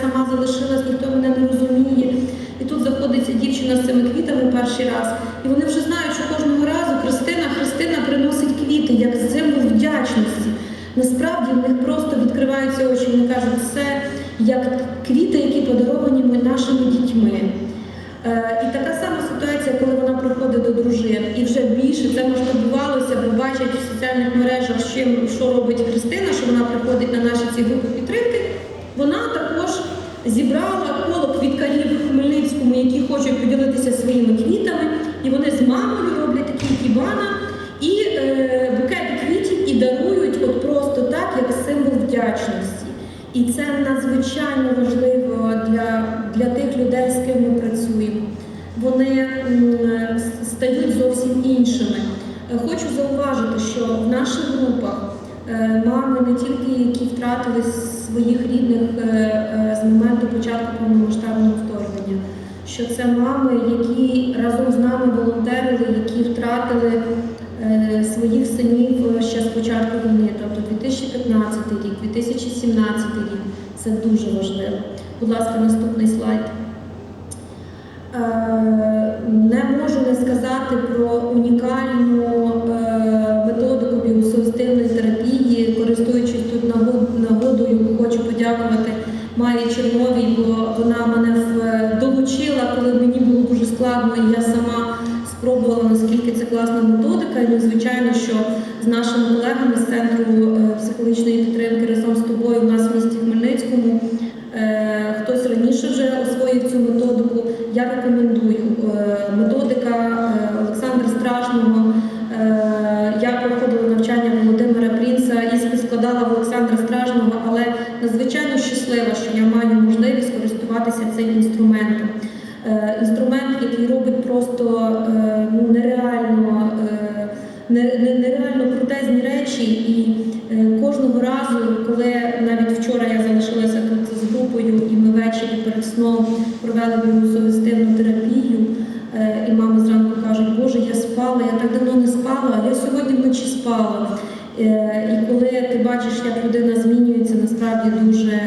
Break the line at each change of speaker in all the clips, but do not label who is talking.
сама залишилась, ніхто мене не розуміє. І тут заходить ця дівчина з цими квітами перший раз, і вони вже знають, що кожного разу Христина, Христина приносить квіти як символ вдячності. Насправді в них просто відкриваються очі. Вони кажуть, це як квіти, які подаровані ми нашими дітьми. Е, І така сама ситуація, коли вона приходить до дружин, і вже більше це масштабувалося, бо бачать в соціальних мережах, що робить Христина, що вона приходить на наші ці групи підтримки. Вона також зібрала коло квіткарів в Хмельницькому, які хочуть поділитися своїми квітами, і вони з мамою роблять такі кібана і е, букети квітів і дарують от просто так, як символ вдячності. І це надзвичайно важливо для, для тих людей, з ким ми працюємо. Вони стають зовсім іншими. Е, Хочу зауважити, що в наших групах мами не тільки які втратили своїх рідних е, е, з моменту початку повномасштабного вторгнення, що це мами, які разом з нами волонтерили, які втратили е, своїх синів е, ще з початку війни, тобто 2015 рік, 2017 рік. Це дуже важливо. Будь ласка, наступний слайд. Е, Не можу не сказати про унікальну що з нашими колегами з центру е, психологічної підтримки разом з тобою у нас в місті Хмельницькому. Е, Хтось раніше вже освоїв цю методику. Я рекомендую. Е, Методика Олександра Страшного. Е, Я проходила навчання Володимира Прінца, іспит складала в Олександра Стражного, але надзвичайно щаслива, що я маю можливість користуватися цим інструментом. Інструмент, який робить просто ну, нереально, не- крутезні речі. І е, кожного разу, коли навіть вчора я залишилася тут з групою, і ми ввечері перед сном провели біосугестивну терапію, е, і мами зранку кажуть, Боже, я спала, я так давно не спала, я сьогодні вночі спала. Е, І коли ти бачиш, як людина змінюється, насправді дуже.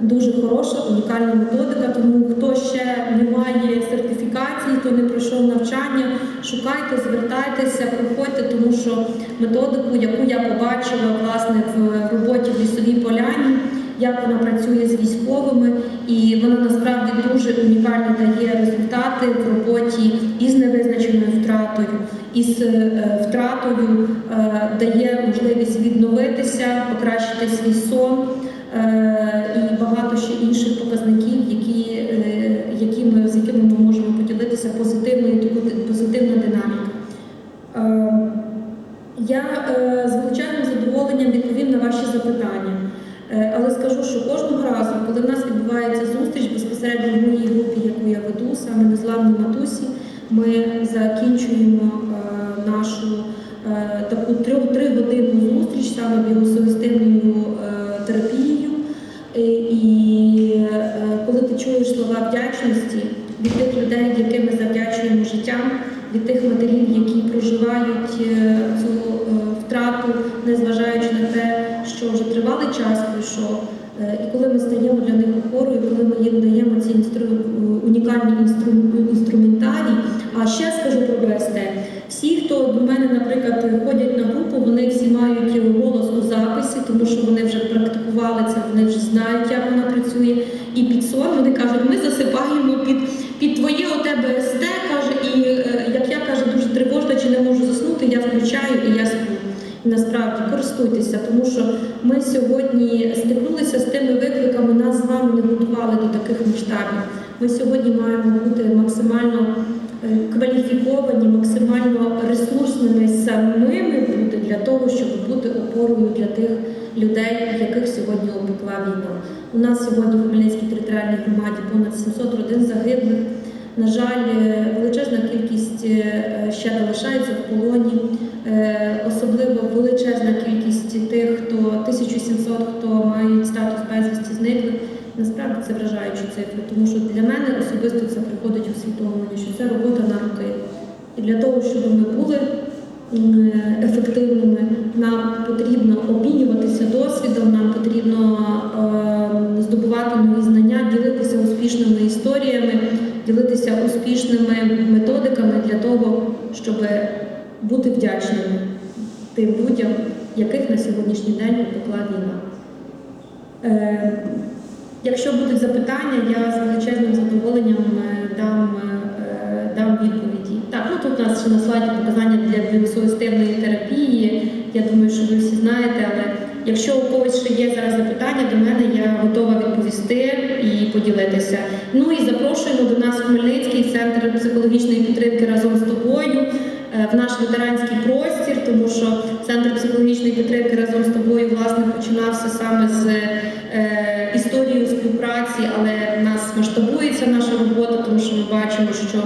Дуже хороша, унікальна методика, тому хто ще не має сертифікації, хто не пройшов навчання, шукайте, звертайтеся, приходьте, тому що методику, яку я побачила власне в роботі в лісовій поляні, як вона працює з військовими, і вона насправді дуже унікально дає результати в роботі із невизначеною втратою, із е, втратою е, дає можливість відновитися, покращити свій сон. Е, і багато ще інших показників, які, поділитися час пройшов. Е, І коли ми стаємо для них опорою, коли ми їм даємо ці інстру... унікальні інстру... інструментарії. А ще скажу про БСТ. Всі, хто до мене, наприклад, ходять на групу, вони всі мають голос у записі, тому що вони вже практикували це, вони вже знають, як вона працює. І під сон вони кажуть, ми засипаємо під, під твоє оте БСТ, каже, і е, як я каже, дуже тривожно чи не можу заснути, я включаю і я сплю. Насправді користуйтеся, ми сьогодні стикнулися з тими викликами, нас з вами не готували до таких масштабів. Ми сьогодні маємо бути максимально е, кваліфіковані, максимально ресурсними самими бути для того, щоб бути опорою для тих людей, яких сьогодні обпекла війна. У нас сьогодні в Хмельницькій територіальній громаді понад 700 родин загиблих. На жаль, е, величезна кількість е, ще залишається в полоні, Е, особливо величезна кількість тих, хто 1700, хто мають статус безвісті зниклих. Насправді це вражаючі цифри, тому що для мене особисто це приходить усвідомлення, що це робота на руки. І для того, щоб ми були ефективними, нам потрібно обмінюватися досвідом, нам потрібно е здобувати нові знання, ділитися успішними історіями, ділитися успішними методиками для того, щоб бути вдячними тим людям, яких на сьогоднішній день допекла війна. Е, Якщо будуть запитання, я з величезним задоволенням е, дам, е, дам відповіді. Так, ну тут у нас ще на слайді показання для біосугестивної терапії. Я думаю, що ви всі знаєте, але якщо у когось ще є зараз запитання до мене, я готова відповісти і поділитися. Ну і запрошуємо до нас Хмельницький центр психологічної підтримки разом з тобою в наш ветеранський простір, тому що центр психологічної підтримки разом з тобою власне починався саме з е, історією співпраці, але в нас масштабується наша робота, тому що ми бачимо, що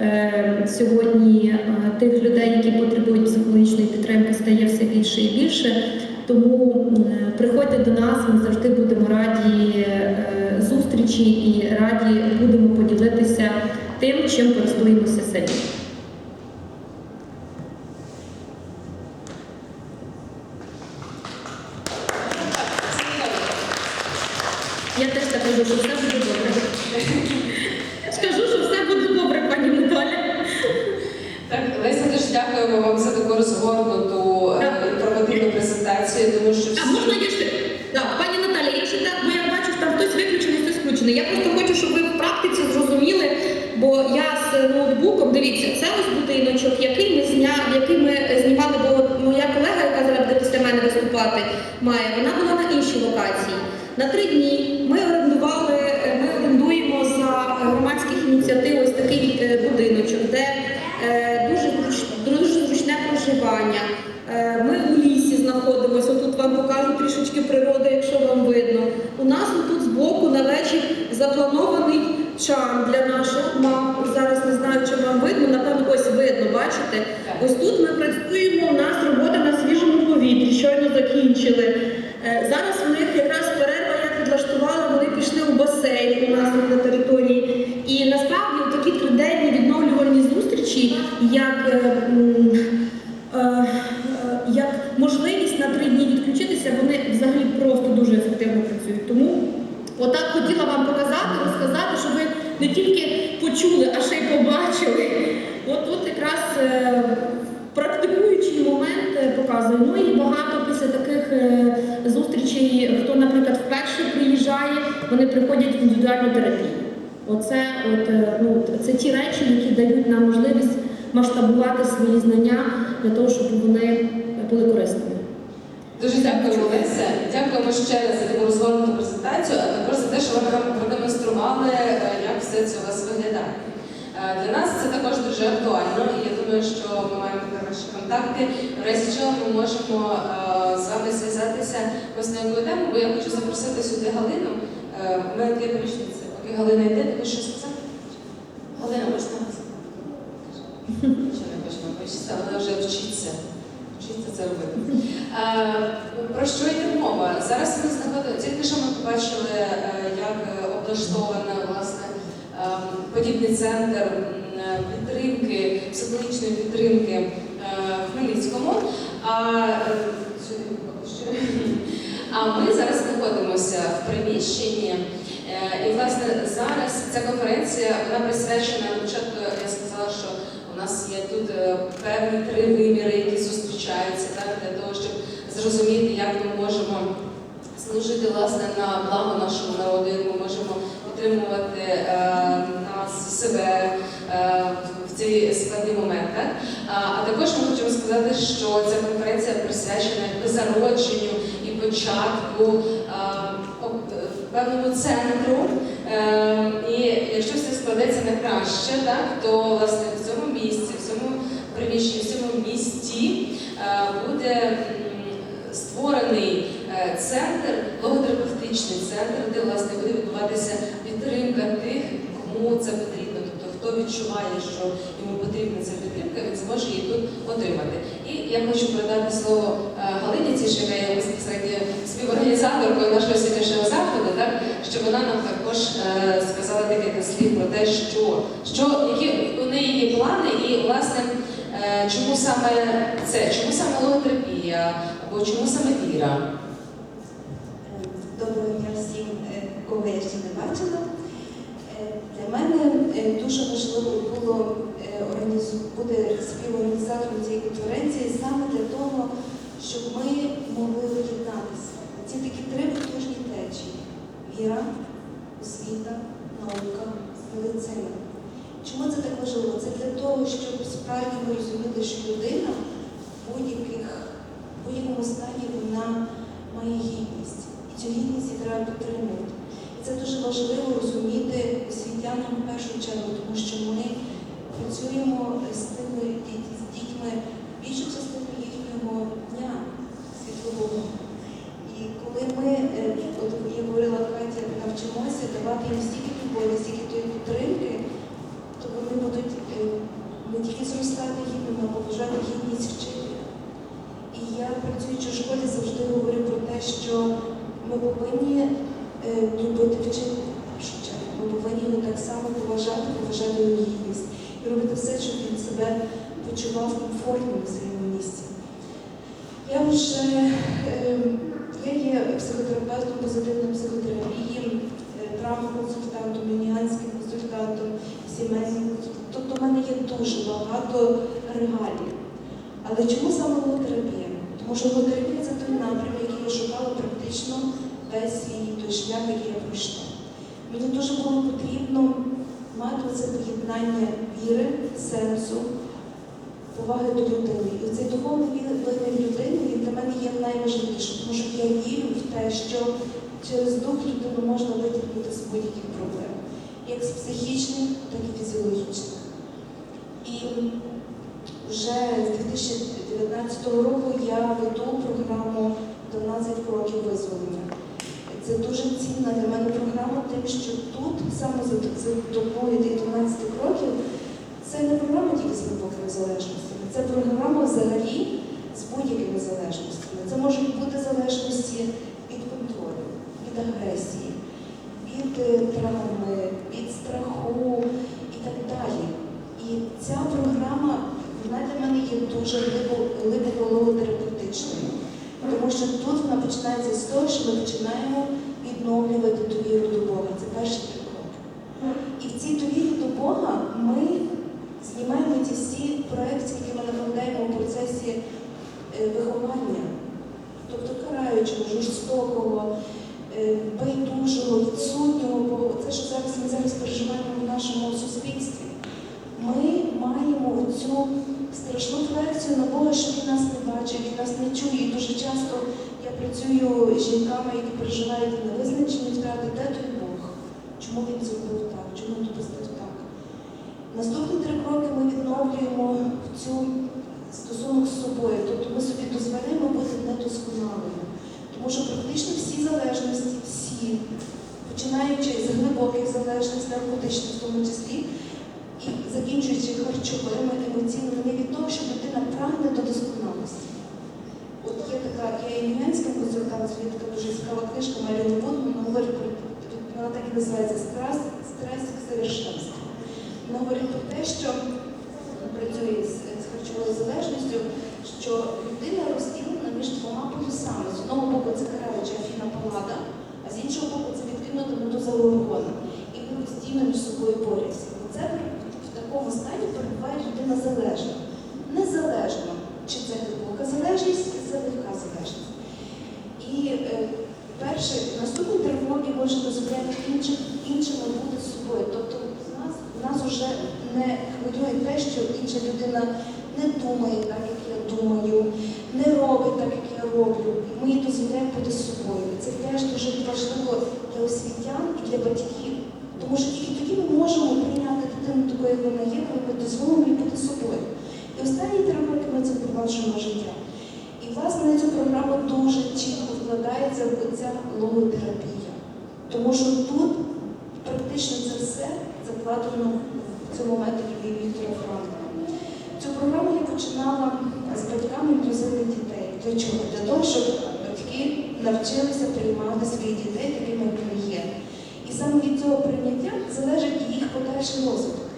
е, сьогодні е, тих людей, які потребують психологічної підтримки, стає все більше і більше. Тому е, приходьте до нас, ми завжди будемо раді е, зустрічі і раді будемо поділитися тим, чим користуємося самі. Я теж так кажу, що все буде добре. Скажу, що все буде добре, пані Наталя.
Так, Леся, дуже дякуємо вам за таку розгорнуту е,
Так.
інформативну презентацію, тому що
А можна я ще? Так, пані Наталі, я ще так, бо я бачу, що там хтось виключений, хтось включений. Я просто хочу, щоб ви в практиці зрозуміли, бо я з ноутбуком, дивіться, це ось будиночок, який ми зняли, який ми знімали, бо от моя колега, яка зараз буде після мене виступати, має, вона була на іншій локації. На три дні ми орендували, е, ми орендуємо за громадських ініціатив ось такий е, будиночок, де е, дуже, зруч- дуже зручне проживання. Е, Ми у лісі знаходимося. Тут вам покажу трішечки природи, якщо вам видно. У нас тут збоку на вечір запланований чан для наших мам. Зараз не знаю, чи вам видно. Напевно, ось видно, бачите? Ось тут ми працюємо. У нас робота на свіжому повітрі. Щойно закінчили. Е, Зараз у них якраз перерва, я підлаштувала, вони пішли у басейн у нас тут на території. І насправді такі триденні відновлювальні зустрічі, як, е, м, е, е, як можливість на три дні відключитися, вони взагалі просто дуже ефективно працюють. Тому отак хотіла вам показати, розказати, щоб ви не тільки почули, а ще й побачили. От тут якраз е, практикуючий момент е, показую. Ну і багато після таких е, зустрічей, хто, наприклад, вперше приїжджає, вони приходять в індивідуальну терапію. Оце от, ну, це ті речі, які дають нам можливість масштабувати свої знання для того, щоб вони були корисними.
Дуже дякуємо, Леся. Дякуємо ще раз за таку розгорнуту презентацію, а також за те, що ви нам продемонстрували, е, як все це у вас виглядає. Е, Для нас це також дуже актуально, і я думаю, що ми маємо хороші контакти. В разі чого ми можемо е, з вами зв'язатися ось на яку тему, бо я хочу запросити сюди Галину. Мене є помічниця. Поки Галина йде, ти хочеш щось сказати? Галина, можна? Нічого не хочемо вона вже вчиться. Вчиться це робити. Е, Про що йде мова? Зараз ми знаходимо, тільки що ми побачили, е, як облаштовано власне е, подібний центр підтримки, психологічної підтримки в Хмельницькому. А. А ми зараз знаходимося в приміщенні. І власне зараз ця конференція вона присвячена на початку. Я сказала, що у нас є тут е, певні три виміри, які зустрічаються так, для того, щоб зрозуміти, як ми можемо служити власне на благо нашого народу, як ми можемо підтримувати е, нас себе е, в ці складні моменти. А, а також ми хочемо сказати, що ця конференція присвячена зародженню і початку е, певному центру. Е, і якщо все складеться краще, так, то власне в цьому місці, в цьому приміщенні, в цьому місті е, буде створений е, центр, логотерапевтичний центр, де власне буде відбуватися підтримка тих, кому це потрібно. Тобто хто відчуває, що йому потрібна ця підтримка, він зможе її тут отримати. І я хочу передати слово е, Галині Ціші, яка є безпосередньо співорганізаторкою нашого сьогоднішнього заходу, так щоб вона нам також е, сказала декілька слів про те, що, що які у неї є плани, і власне е, чому саме це, чому саме логотерапія, або чому саме віра.
Доброго дня всім, е, кого я ще не бачила. Е, Для мене дуже важливо було бути співорганізатором цієї конференції саме для того, щоб ми могли об'єднатися. Ці такі три потужні течії віра, освіта, наука, медицина. Чому це так важливо? Це для того, щоб справді ми розуміли, що людина в будь-якому стані вона має гідність. І цю гідність її треба підтримувати. І це дуже важливо розуміти освітянам в першу чергу, тому що ми працюємо з тими з дітьми більшу частину їхнього дня світлового. І коли ми, е, от як говорила Катя, навчимося давати їм стільки любові, стільки тої підтримки, то вони будуть е, не тільки зростати гідними, а поважати гідність вчителя. І я працюючи в школі завжди говорю про те, що ми повинні е, любити вчителя в. Ми повинні його так само поважати, поважати його гідність і робити все, щоб він себе почував комфортно на своєму місці. Я вже е, я є психотерапевтом позитивної психотерапії, е, травмоконсультантом, юніанським консультантом, сімейним консультантом. Тобто в мене є дуже багато регалій. Але чому саме логотерапія? Тому що логотерапія це той напрям, який я шукала практично весь свій той шлях, який я пройшла. Мені дуже було потрібно мати це поєднання віри, сенсу, поваги до людини. І цей духовний вигляд людини він для мене є найважливішим, тому що я вірю в те, що через дух людину можна витягнути з будь-яких проблем, як з психічних, так і фізіологічних. І вже з 2019 року я веду програму 12 кроків визволення. Це дуже цінна для мене програма, тим, що тут саме за, допомогою тих 12 кроків це не програма тільки з глибокими залежностями, це програма взагалі з будь-якими залежностями. Це можуть бути залежності від контролю, від агресії, від е, травми, від страху і так далі. І ця програма вона для мене є дуже глибоко. Тому що тут вона починається з того, що ми починаємо відновлювати довіру до Бога. Це перший крок. І в цій довірі до Бога ми знімаємо ті всі проекції, які ми накладаємо у процесі е, виховання, тобто караючого, жорстокого, байдужого, відсутнього Бога. Це що зараз ми зараз переживаємо в нашому суспільстві. Ми маємо цю страшну проекцію на Бога, що він нас не бачить, він нас не чує. І дуже часто я працюю з жінками, які переживають невизначені втрати, де той Бог? Чому він зробив так? Чому він допустив так? Наступні три кроки ми відновлюємо цю стосунок з собою. Тобто ми собі дозволяємо бути недосконалими. Тому що практично всі залежності, всі, починаючи з глибоких залежностей, наркотичних в тому числі, і закінчуючи харчовими, емоційними, не від того, що людина прагне до досконалості. От є така, я іммігрантська консультація, є така дуже цікава книжка Маріон Вуд, вона говорить про вона так і називається «Страсть, страсть к совершенству. Вона говорить про те, що працює з, з харчовою залежністю, що людина розділена між двома полюсами. З одного боку це караюча афіна палада, а з іншого боку це Лоргона. І вони постійно між собою борються. Це в такому стані перебуває людина залежна. Незалежно, чи це глибока залежність, чи це легка залежність. І е, перше, наступні три кроки може дозволяти іншим, іншим бути з собою. Тобто нас, нас вже не хвилює те, що інша людина не думає так, як я думаю, не робить так, як я роблю. Ми їй дозволяємо бути з собою. І це теж дуже важливо для освітян і для батьків. Тому що тільки тоді ми можемо прийняти дитину такою, як вона є, коли ми дозволимо їй бути собою. І останні три роки ми це впроваджуємо життя. І власне на цю програму дуже чітко вкладається ця логотерапія. Тому що тут практично це все закладено в цьому методі Віктора Франка. Цю програму я починала з батьками інклюзивних дітей. Для чого? Для того, щоб батьки навчилися приймати своїх дітей такими, саме від цього прийняття залежить їх подальший розвиток.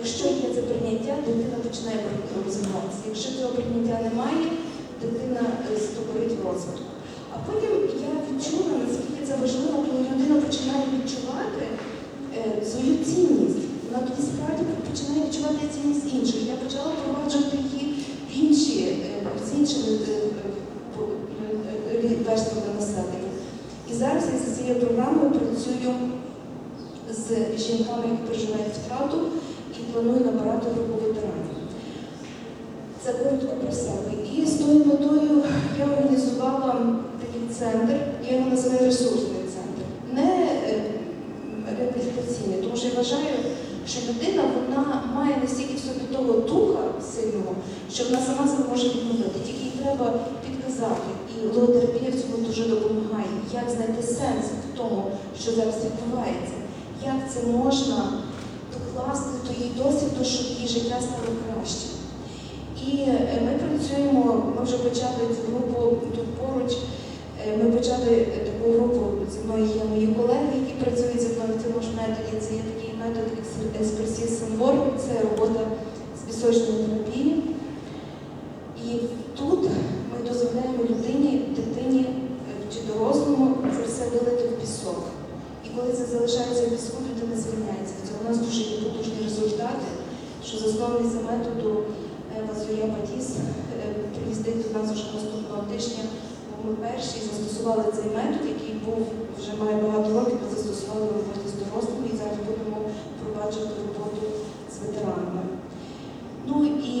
Якщо є це прийняття, дитина починає розвиватися. Якщо цього прийняття немає, дитина е, стопорить в розвитку. А потім я відчула, наскільки це важливо, коли людина починає відчувати е, свою тоді справді починає відчувати цінність інших. Я почала впроваджувати її в інші, е, з іншими верствами населення. І зараз я за цією програмою працюю з жінками, які переживають втрату, і планую набирати групу ветеранів. Це коротко про себе. І з тою метою я організувала такий центр, я його називаю ресурсний центр. Не е, реабілітаційний, тому що я вважаю, що людина вона має настільки в собі того духа сильного, що вона сама себе може відновити. Тільки їй треба підказати. І логотерапія в цьому дуже допомагає. Як знайти сенс в тому, що зараз відбувається, як це можна докласти до її досвіду, щоб її життя стало краще. І е, ми працюємо, ми вже почали цю групу тут поруч. Е, Ми почали е, таку групу зі мною є мої колеги, які працюють зі мною в цьому ж методі. Це є такий метод експресів Сенвор, це робота з пісочної терапії. І тут ми дозволяємо людині, дитині е, чи дорослому це все вилити в пісок. І коли це залишається в піску, людина звільняється. Це у нас дуже є потужні результати, що засновниця методу Ева Зоя Батіс е, приїздить до нас вже наступного тижня. Ми перші застосували цей метод, який був вже має багато років, ми застосували в роботі з дорослими і зараз будемо впроваджувати роботу з ветеранами. Ну і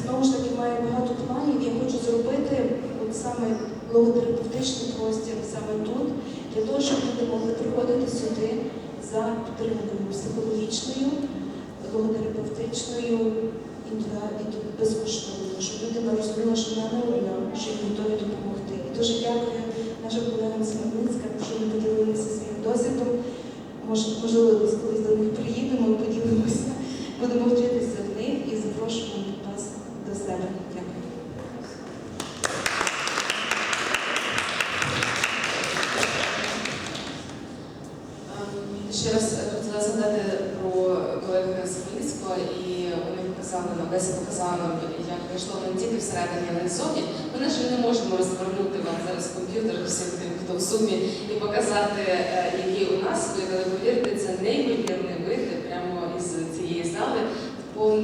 знову ж таки маю багато планів. Я хочу зробити от саме логотерапевтичний простір саме тут, для того, щоб люди могли приходити сюди за підтримкою психологічною, індивідуальною і безкоштовною, щоб людина розуміла, що вона не одна, що їм готові допомогти. І дуже дякую наша колегам Семеницька, що ми поділилися своїм досвідом. Можливо, колись до них приїдемо, поділимося, будемо вчитися в них і запрошуємо вас до себе. Дякую.